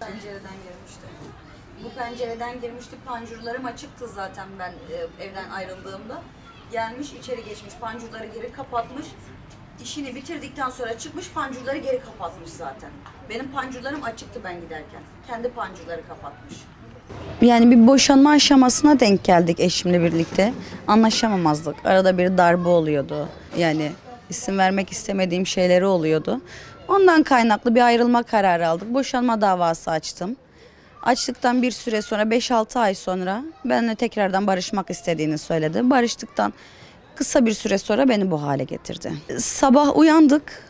Pencereden girmişti. Bu pencereden girmişti. Pancurlarım açıktı zaten ben e, evden ayrıldığımda. Gelmiş içeri geçmiş. Pancurları geri kapatmış. İşini bitirdikten sonra çıkmış pancurları geri kapatmış zaten. Benim pancurlarım açıktı ben giderken. Kendi pancurları kapatmış. Yani bir boşanma aşamasına denk geldik eşimle birlikte. Anlaşamamazdık. Arada bir darbe oluyordu. Yani isim vermek istemediğim şeyleri oluyordu. Ondan kaynaklı bir ayrılma kararı aldık. Boşanma davası açtım. Açtıktan bir süre sonra 5-6 ay sonra benimle tekrardan barışmak istediğini söyledi. Barıştıktan kısa bir süre sonra beni bu hale getirdi. Sabah uyandık.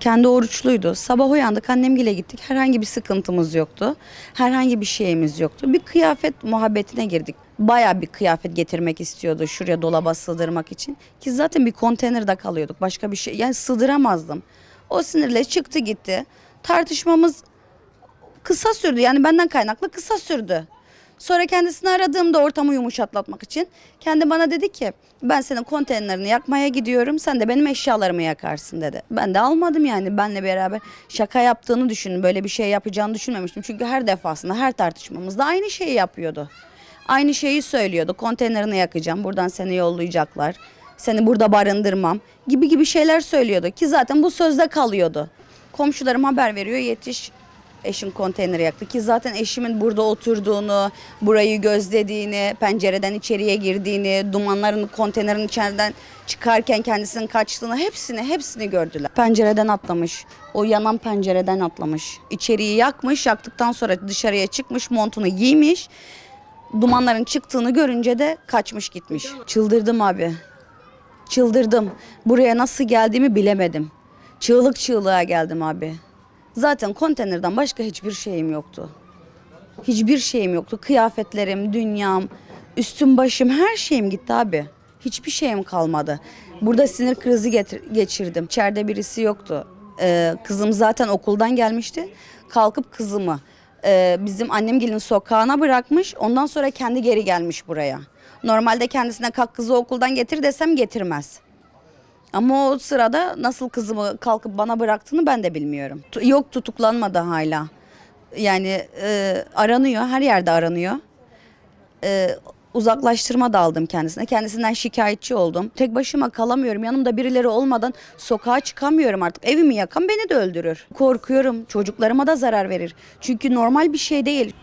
Kendi oruçluydu. Sabah uyandık annemgile gittik. Herhangi bir sıkıntımız yoktu. Herhangi bir şeyimiz yoktu. Bir kıyafet muhabbetine girdik. Baya bir kıyafet getirmek istiyordu şuraya dolaba sığdırmak için. Ki zaten bir konteynerde kalıyorduk. Başka bir şey yani sığdıramazdım. O sinirle çıktı gitti. Tartışmamız kısa sürdü. Yani benden kaynaklı kısa sürdü. Sonra kendisini aradığımda ortamı yumuşatlatmak için kendi bana dedi ki ben senin konteynerini yakmaya gidiyorum sen de benim eşyalarımı yakarsın dedi. Ben de almadım yani benle beraber şaka yaptığını düşündüm böyle bir şey yapacağını düşünmemiştim. Çünkü her defasında her tartışmamızda aynı şeyi yapıyordu. Aynı şeyi söylüyordu konteynerini yakacağım buradan seni yollayacaklar seni burada barındırmam gibi gibi şeyler söylüyordu ki zaten bu sözde kalıyordu. Komşularım haber veriyor yetiş eşim konteyneri yaktı ki zaten eşimin burada oturduğunu, burayı gözlediğini, pencereden içeriye girdiğini, dumanların konteynerin içeriden çıkarken kendisinin kaçtığını hepsini hepsini gördüler. Pencereden atlamış. O yanan pencereden atlamış. İçeriği yakmış. Yaktıktan sonra dışarıya çıkmış, montunu giymiş. Dumanların çıktığını görünce de kaçmış gitmiş. Çıldırdım abi. Çıldırdım. Buraya nasıl geldiğimi bilemedim. Çığlık çığlığa geldim abi. Zaten konteynerden başka hiçbir şeyim yoktu. Hiçbir şeyim yoktu. Kıyafetlerim, dünyam, üstüm başım her şeyim gitti abi. Hiçbir şeyim kalmadı. Burada sinir krizi getir- geçirdim. İçeride birisi yoktu. Ee, kızım zaten okuldan gelmişti. Kalkıp kızımı e, bizim annemgilin sokağına bırakmış. Ondan sonra kendi geri gelmiş buraya. Normalde kendisine kalk kızı okuldan getir desem getirmez. Ama o sırada nasıl kızımı kalkıp bana bıraktığını ben de bilmiyorum. Yok tutuklanmadı hala. Yani e, aranıyor, her yerde aranıyor. E, uzaklaştırma da aldım kendisine. Kendisinden şikayetçi oldum. Tek başıma kalamıyorum. Yanımda birileri olmadan sokağa çıkamıyorum artık. Evimi yakan beni de öldürür. Korkuyorum. Çocuklarıma da zarar verir. Çünkü normal bir şey değil.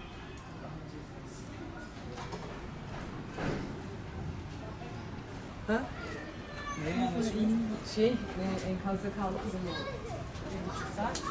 Şey, e, enkazda kaldı kızım. Bir buçuk saat.